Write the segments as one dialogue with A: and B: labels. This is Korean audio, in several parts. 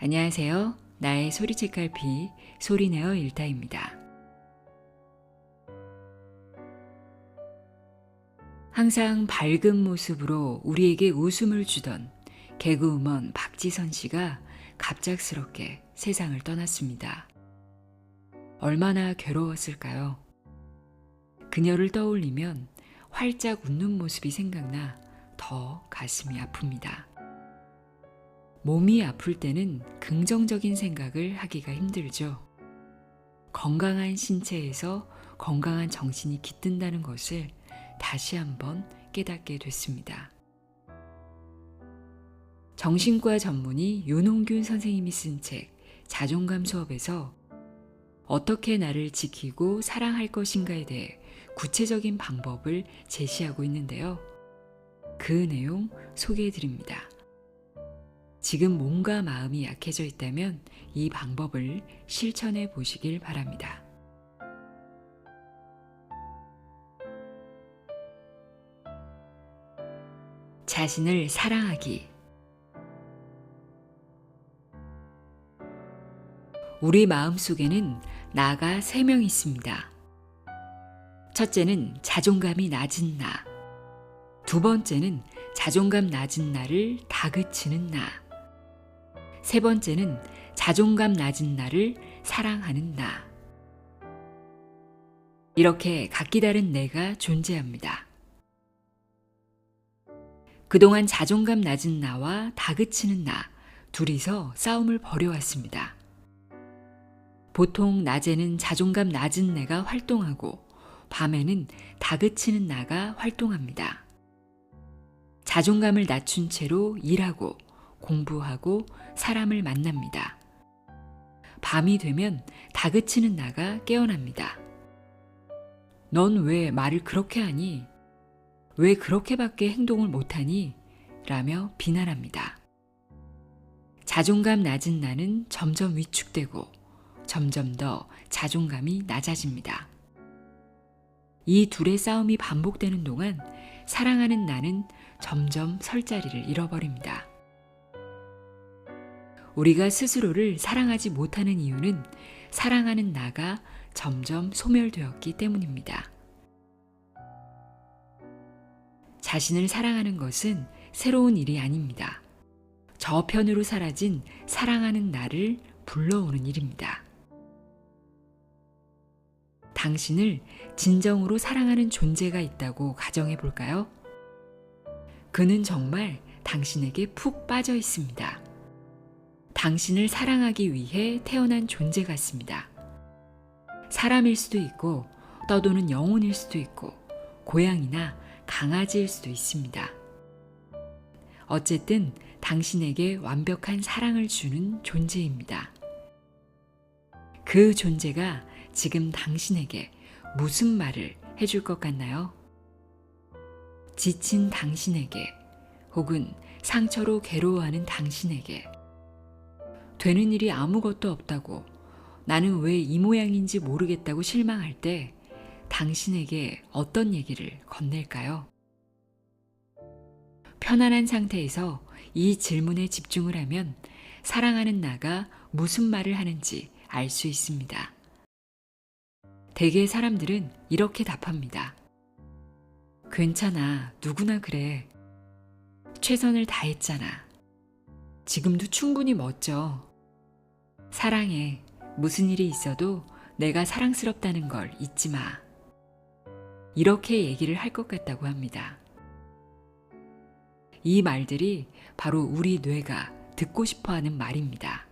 A: 안녕하세요. 나의 소리책 갈피 소리내어 일타입니다. 항상 밝은 모습으로 우리에게 웃음을 주던 개그우먼 박지선 씨가 갑작스럽게 세상을 떠났습니다. 얼마나 괴로웠을까요? 그녀를 떠올리면 활짝 웃는 모습이 생각나 더 가슴이 아픕니다. 몸이 아플 때는 긍정적인 생각을 하기가 힘들죠. 건강한 신체에서 건강한 정신이 깃든다는 것을 다시 한번 깨닫게 됐습니다. 정신과 전문의 윤홍균 선생님이 쓴 책 자존감 수업에서 어떻게 나를 지키고 사랑할 것인가에 대해 구체적인 방법을 제시하고 있는데요. 그 내용 소개해 드립니다. 지금 몸과 마음이 약해져 있다면 이 방법을 실천해 보시길 바랍니다. 자신을 사랑하기. 우리 마음 속에는 나가 세 명 있습니다. 첫째는 자존감이 낮은 나. 두 번째는 자존감 낮은 나를 다그치는 나. 세 번째는 자존감 낮은 나를 사랑하는 나. 이렇게 각기 다른 내가 존재합니다. 그동안 자존감 낮은 나와 다그치는 나, 둘이서 싸움을 벌여왔습니다. 보통 낮에는 자존감 낮은 내가 활동하고 밤에는 다그치는 나가 활동합니다. 자존감을 낮춘 채로 일하고 공부하고 사람을 만납니다. 밤이 되면 다그치는 나가 깨어납니다. 넌 왜 말을 그렇게 하니? 왜 그렇게밖에 행동을 못하니? 라며 비난합니다. 자존감 낮은 나는 점점 위축되고 점점 더 자존감이 낮아집니다. 이 둘의 싸움이 반복되는 동안 사랑하는 나는 점점 설 자리를 잃어버립니다. 우리가 스스로를 사랑하지 못하는 이유는 사랑하는 나가 점점 소멸되었기 때문입니다. 자신을 사랑하는 것은 새로운 일이 아닙니다. 저편으로 사라진 사랑하는 나를 불러오는 일입니다. 당신을 진정으로 사랑하는 존재가 있다고 가정해 볼까요? 그는 정말 당신에게 푹 빠져 있습니다. 당신을 사랑하기 위해 태어난 존재 같습니다. 사람일 수도 있고 떠도는 영혼일 수도 있고 고양이나 강아지일 수도 있습니다. 어쨌든 당신에게 완벽한 사랑을 주는 존재입니다. 그 존재가 지금 당신에게 무슨 말을 해줄 것 같나요? 지친 당신에게 혹은 상처로 괴로워하는 당신에게 되는 일이 아무것도 없다고 나는 왜 이 모양인지 모르겠다고 실망할 때 당신에게 어떤 얘기를 건넬까요? 편안한 상태에서 이 질문에 집중을 하면 사랑하는 나가 무슨 말을 하는지 알 수 있습니다. 대개 사람들은 이렇게 답합니다. 괜찮아. 누구나 그래. 최선을 다했잖아. 지금도 충분히 멋져. 사랑해. 무슨 일이 있어도 내가 사랑스럽다는 걸 잊지 마. 이렇게 얘기를 할 것 같다고 합니다. 이 말들이 바로 우리 뇌가 듣고 싶어 하는 말입니다.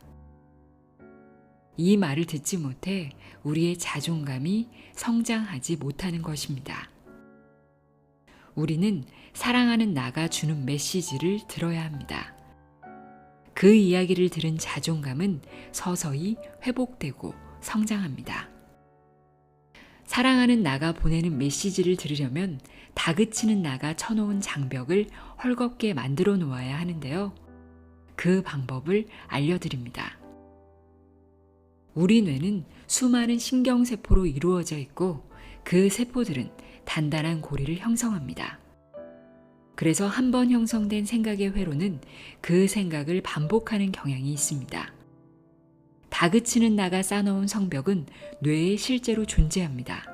A: 이 말을 듣지 못해 우리의 자존감이 성장하지 못하는 것입니다. 우리는 사랑하는 나가 주는 메시지를 들어야 합니다. 그 이야기를 들은 자존감은 서서히 회복되고 성장합니다. 사랑하는 나가 보내는 메시지를 들으려면 다그치는 나가 쳐놓은 장벽을 헐겁게 만들어 놓아야 하는데요. 그 방법을 알려드립니다. 우리 뇌는 수많은 신경세포로 이루어져 있고 그 세포들은 단단한 고리를 형성합니다. 그래서 한 번 형성된 생각의 회로는 그 생각을 반복하는 경향이 있습니다. 다그치는 나가 쌓아놓은 성벽은 뇌에 실제로 존재합니다.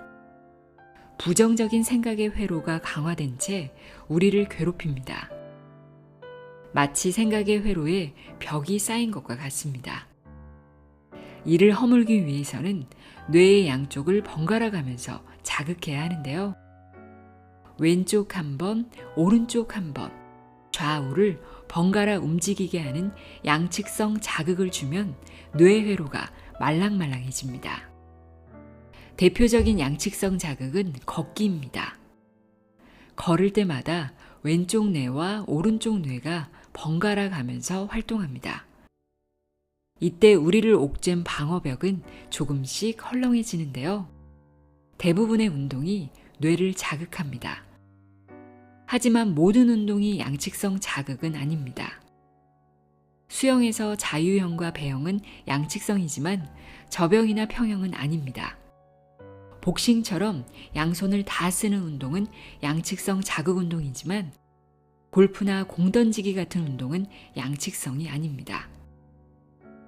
A: 부정적인 생각의 회로가 강화된 채 우리를 괴롭힙니다. 마치 생각의 회로에 벽이 쌓인 것과 같습니다. 이를 허물기 위해서는 뇌의 양쪽을 번갈아 가면서 자극해야 하는데요. 왼쪽 한 번, 오른쪽 한 번, 좌우를 번갈아 움직이게 하는 양측성 자극을 주면 뇌회로가 말랑말랑해집니다. 대표적인 양측성 자극은 걷기입니다. 걸을 때마다 왼쪽 뇌와 오른쪽 뇌가 번갈아 가면서 활동합니다. 이때 우리를 옥죄는 방어벽은 조금씩 헐렁해지는데요. 대부분의 운동이 뇌를 자극합니다. 하지만 모든 운동이 양측성 자극은 아닙니다. 수영에서 자유형과 배영은 양측성이지만 저병이나 평형은 아닙니다. 복싱처럼 양손을 다 쓰는 운동은 양측성 자극 운동이지만 골프나 공 던지기 같은 운동은 양측성이 아닙니다.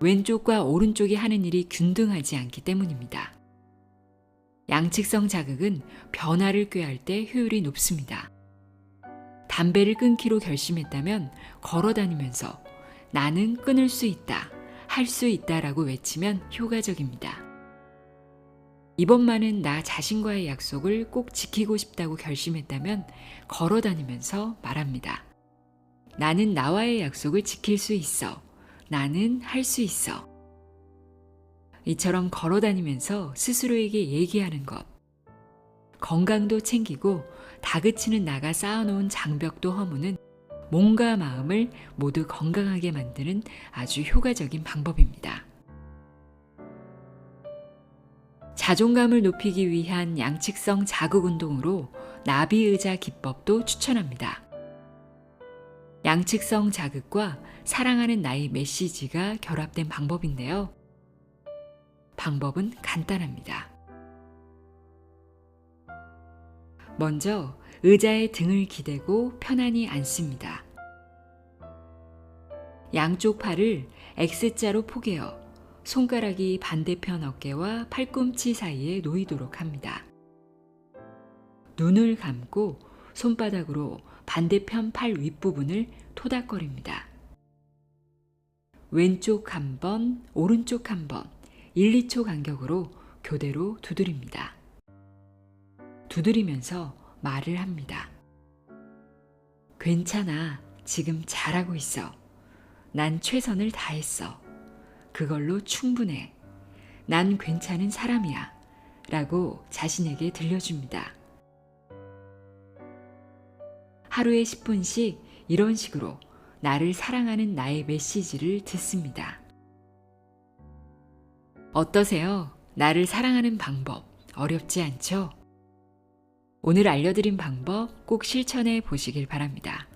A: 왼쪽과 오른쪽이 하는 일이 균등하지 않기 때문입니다. 양측성 자극은 변화를 꾀할 때 효율이 높습니다. 담배를 끊기로 결심했다면 걸어 다니면서 나는 끊을 수 있다, 할 수 있다 라고 외치면 효과적입니다. 이번만은 나 자신과의 약속을 꼭 지키고 싶다고 결심했다면 걸어 다니면서 말합니다. 나는 나와의 약속을 지킬 수 있어. 나는 할 수 있어. 이처럼 걸어 다니면서 스스로에게 얘기하는 것. 건강도 챙기고 다그치는 나가 쌓아놓은 장벽도 허무는 몸과 마음을 모두 건강하게 만드는 아주 효과적인 방법입니다. 자존감을 높이기 위한 양측성 자극 운동으로 나비 의자 기법도 추천합니다. 양측성 자극과 사랑하는 나의 메시지가 결합된 방법인데요. 방법은 간단합니다. 먼저 의자에 등을 기대고 편안히 앉습니다. 양쪽 팔을 X자로 포개어 손가락이 반대편 어깨와 팔꿈치 사이에 놓이도록 합니다. 눈을 감고 손바닥으로 반대편 팔 윗부분을 토닥거립니다. 왼쪽 한 번, 오른쪽 한 번, 1, 2초 간격으로 교대로 두드립니다. 두드리면서 말을 합니다. 괜찮아. 지금 잘하고 있어. 난 최선을 다했어. 그걸로 충분해. 난 괜찮은 사람이야. 라고 자신에게 들려줍니다. 하루에 10분씩 이런 식으로 나를 사랑하는 나의 메시지를 듣습니다. 어떠세요? 나를 사랑하는 방법 어렵지 않죠? 오늘 알려드린 방법 꼭 실천해 보시길 바랍니다.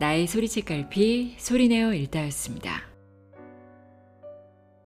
A: 나의 소리책 갈피 소리내어 읽다였습니다.